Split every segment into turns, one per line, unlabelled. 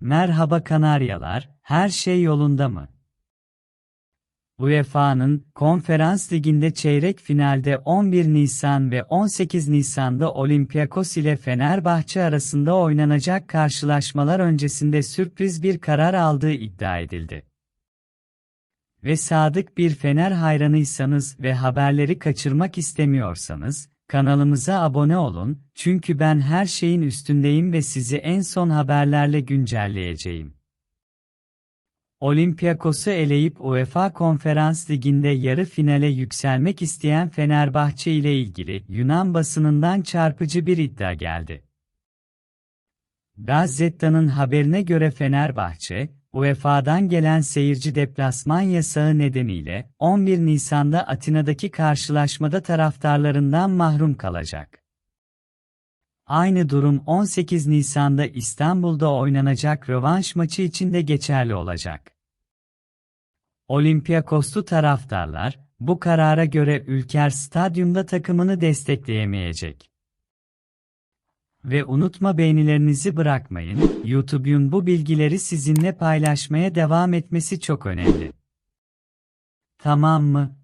Merhaba Kanaryalar, her şey yolunda mı? UEFA'nın Konferans Ligi'nde çeyrek finalde 11 Nisan ve 18 Nisan'da Olympiakos ile Fenerbahçe arasında oynanacak karşılaşmalar öncesinde sürpriz bir karar aldığı iddia edildi. Ve sadık bir Fener hayranıysanız ve haberleri kaçırmak istemiyorsanız, kanalımıza abone olun, çünkü ben her şeyin üstündeyim ve sizi en son haberlerle güncelleyeceğim. Olympiakos'u eleyip UEFA Konferans Ligi'nde yarı finale yükselmek isteyen Fenerbahçe ile ilgili Yunan basınından çarpıcı bir iddia geldi. Gazettanın haberine göre Fenerbahçe, UEFA'dan gelen seyirci deplasman yasağı nedeniyle 11 Nisan'da Atina'daki karşılaşmada taraftarlarından mahrum kalacak. Aynı durum 18 Nisan'da İstanbul'da oynanacak rövanş maçı için de geçerli olacak. Olympiakoslu taraftarlar, bu karara göre Ülker Stadyum'da takımını destekleyemeyecek. Ve unutma beğenilerinizi bırakmayın, YouTube'un bu bilgileri sizinle paylaşmaya devam etmesi çok önemli. Tamam mı?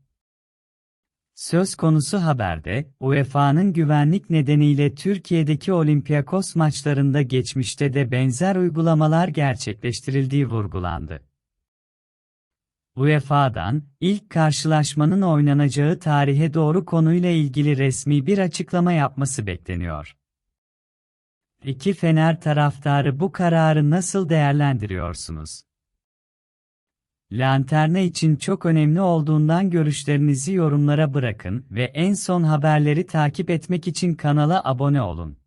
Söz konusu haberde, UEFA'nın güvenlik nedeniyle Türkiye'deki Olympiakos maçlarında geçmişte de benzer uygulamalar gerçekleştirildiği vurgulandı. UEFA'dan, ilk karşılaşmanın oynanacağı tarihe doğru konuyla ilgili resmi bir açıklama yapması bekleniyor. İki Fener taraftarı bu kararı nasıl değerlendiriyorsunuz? Lanterna için çok önemli olduğundan görüşlerinizi yorumlara bırakın ve en son haberleri takip etmek için kanala abone olun.